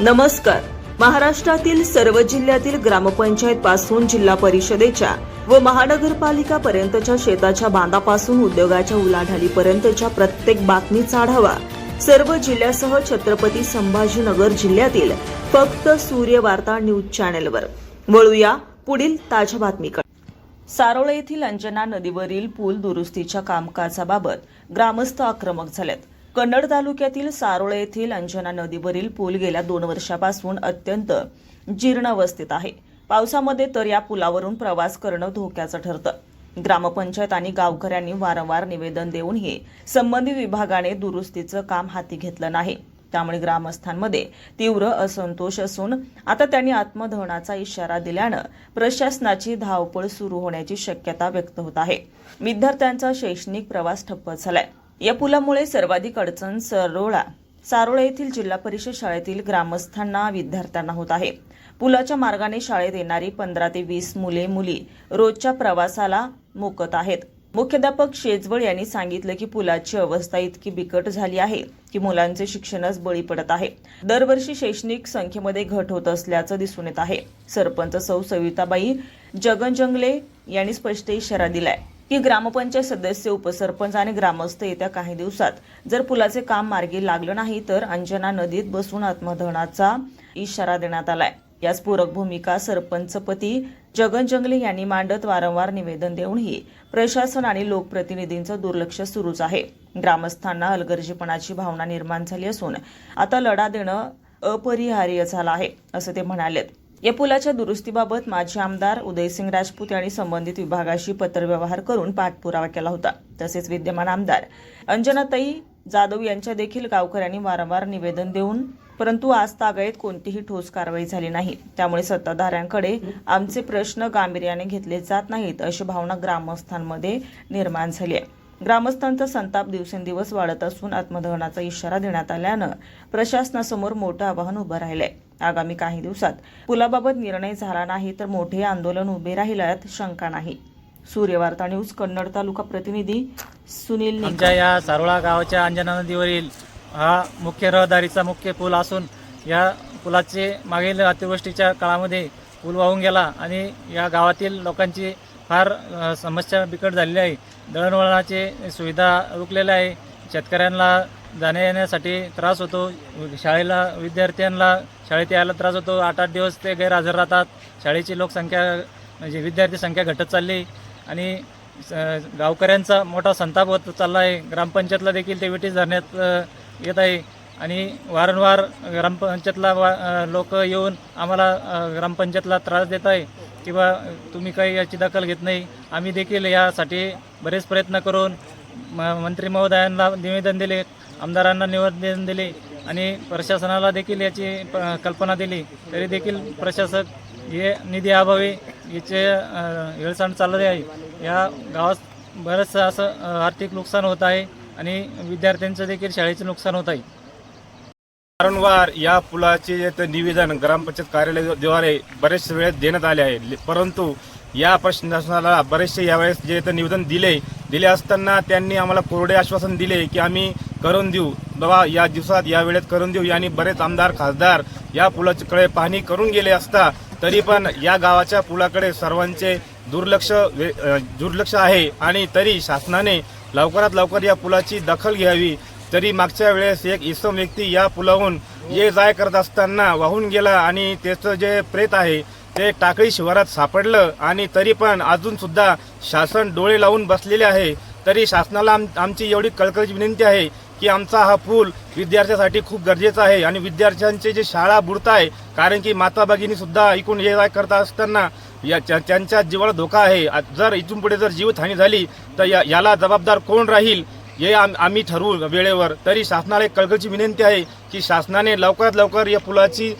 नमस्कार. महाराष्ट्रातील सर्व जिल्ह्यातील ग्रामपंचायत पासून जिल्हा परिषदेच्या व महानगरपालिका पर्यंतच्या शेताच्या बांधापासून उद्योगाच्या उलाढालीपर्यंतच्या प्रत्येक बातमीचा आढावा सर्व जिल्ह्यासह छत्रपती संभाजीनगर जिल्ह्यातील फक्त सूर्य वार्ता न्यूज चॅनेलवर. वळूया पुढील ताज्या बातमीकडे. सारोळे येथील अंजना नदीवरील पूल दुरुस्तीच्या कामकाजाबाबत ग्रामस्थ आक्रमक झालेत. कन्नड तालुक्यातील सारोळे येथील अंजना नदीवरील पूल गेल्या दोन वर्षापासून अत्यंत जीर्ण अवस्थेत आहे. पावसामध्ये तर या पुलावरून प्रवास करणं धोक्याचं ठरतं. ग्रामपंचायत आणि गावकऱ्यांनी वारंवार निवेदन देऊनही संबंधित विभागाने दुरुस्तीचं काम हाती घेतलं नाही. त्यामुळे ग्रामस्थांमध्ये तीव्र असंतोष असून आता त्यांनी आत्मदहनाचा इशारा दिल्यानं प्रशासनाची धावपळ सुरू होण्याची शक्यता व्यक्त होत आहे. विद्यार्थ्यांचा शैक्षणिक प्रवास ठप्प झालाय. या पुलामुळे सर्वाधिक अडचण सरोळा. सारोळा येथील जिल्हा परिषद शाळेतील ग्रामस्थांना विद्यार्थ्यांना होत आहे. पुलाच्या मार्गाने शाळेत येणारी पंधरा ते वीस मुले मुली रोजच्या प्रवासाला मोकत आहेत. मुख्याध्यापक शेजवळ यांनी सांगितलं की पुलाची अवस्था इतकी बिकट झाली आहे की मुलांचे शिक्षणच बळी पडत आहे. दरवर्षी शैक्षणिक संख्येमध्ये घट होत असल्याचं दिसून येत आहे. सरपंच सौ सविताबाई जगन जंगले यांनी स्पष्ट इशारा दिलाय. की ग्रामपंचायत सदस्य उपसरपंच आणि ग्रामस्थ येत्या काही दिवसात जर पुलाचे काम मार्गी लागलं नाही तर अंजना नदीत बसून आत्मदहनाचा इशारा देण्यात आलाय. याच पूरक भूमिका सरपंचपती जगन जंगले यांनी मांडत वारंवार निवेदन देऊनही प्रशासन आणि लोकप्रतिनिधींचं दुर्लक्ष सुरूच आहे. ग्रामस्थांना हलगर्जीपणाची भावना निर्माण झाली असून आता लढा देणं अपरिहार्य झालं आहे असं ते म्हणालेत. या पुलाच्या दुरुस्तीबाबत माजी आमदार उदयसिंग राजपूत यांनी संबंधित विभागाशी पत्रव्यवहार करून पाठपुरावा केला होता. तसेच विद्यमान आमदार अंजनाताई जाधव यांच्या देखील गावकऱ्यांनी वारंवार निवेदन देऊन परंतु आज तागायत कोणतीही ठोस कारवाई झाली नाही. त्यामुळे सत्ताधाऱ्यांकडे आमचे प्रश्न गांभीर्याने घेतले जात नाहीत अशी भावना ग्रामस्थांमध्ये निर्माण झाली आहे. ग्रामस्थांचा संताप दिवसेंदिवस वाढत असून आत्मदहनाचा इशारा देण्यात आल्यानं प्रशासनासमोर मोठं आव्हान उभं राहिलंय. आगामी काही दिवसात. पुलाबाबत निर्णय झाला नाही तर मोठे आंदोलन उभे राहील यात शंका नाही. सूर्यवार्ता न्यूज कन्नड तालुका प्रतिनिधी सुनील आमच्या या सारोळा गावाच्या अंजना नदीवरील हा मुख्य रहदारीचा मुख्य पूल असून या पुलाचे मागील अतिवृष्टीच्या काळामध्ये पूल वाहून गेला आणि या गावातील लोकांची फार समस्या बिकट झालेली आहे. दळणवळणाची सुविधा रुकलेल्या आहे. शेतकऱ्यांना जाण्या येण्यासाठी त्रास होतो. शाळेला विद्यार्थ्यांना शाळेत यायला त्रास होतो. आठ आठ दिवस ते गैरहजर राहतात. शाळेची लोकसंख्या म्हणजे विद्यार्थी संख्या घटत चालली. आणि स- गावकऱ्यांचा मोठा संताप होत चालला आहे ग्रामपंचायतला देखील ते विटीस धरण्यात येत आहे. आणि वारंवार ग्रामपंचायतला वा लोक येऊन आम्हाला ग्रामपंचायतला त्रास देत आहे. किंवा तुम्ही काही याची दखल घेत नाही. आम्ही देखील यासाठी बरेच प्रयत्न करून म मंत्री महोदयांना निवेदन दिले आमदारांना निवेदन दिले आणि प्रशासनाला देखील याची प- कल्पना दिली. तरी देखील प्रशासक हे निधी अभावी याचे हेळसांड चालले आहे. या गावात बरंचसं असं आर्थिक नुकसान होत आहे आणि विद्यार्थ्यांचं देखील शाळेचे नुकसान होत आहे. वारंवार या पुलाचे निवेदन ग्रामपंचायत कार्यालयाद्वारे बरेच वेळेस देण्यात आले आहे. परंतु या प्रशासनाला बरेचसे यावेळेस जे निवेदन दिले दिले असताना त्यांनी आम्हाला कोरडे आश्वासन दिले की आम्ही करून देऊ. बाबा या दिवसात या वेळेत करून देऊ. यांनी बरेच आमदार खासदार या पुलाकडे पाहणी करून गेले असता तरी पण या गावाच्या पुलाकडे सर्वांचे दुर्लक्ष वे- दुर्लक्ष आहे आणि तरी शासनाने लवकरात लवकर या पुलाची दखल घ्यावी. तरी मागच्या वेळेस एक इसम व्यक्ती या पुलाहून ये जाय करत असताना वाहून गेला आणि त्याचं जे प्रेत आहे ते टाकळी शिवारात सापडलं आणि तरी पण अजूनसुद्धा शासन डोळे लावून बसलेले आहे. तरी शासनाला आम आमची एवढी कळकळीची विनंती आहे की आमचा हा पूल विद्यार्थ्यासाठी खूप गरजेचा आहे आणि विद्यार्थ्यांचे जे शाळा बुडत आहे कारण की माता भगिनीसुद्धा ऐकून इकून ये जाय असताना या त्यांच्या जीवाला धोका आहे. जर इथून पुढे जर जीवितहानी झाली तर या याला जबाबदार कोण राहील हे आम- आम्ही ठरवू वेळेवर. तरी शासनाला एक कळकळीची विनंती आहे की शासनाने लवकरात लवकर या पुलाची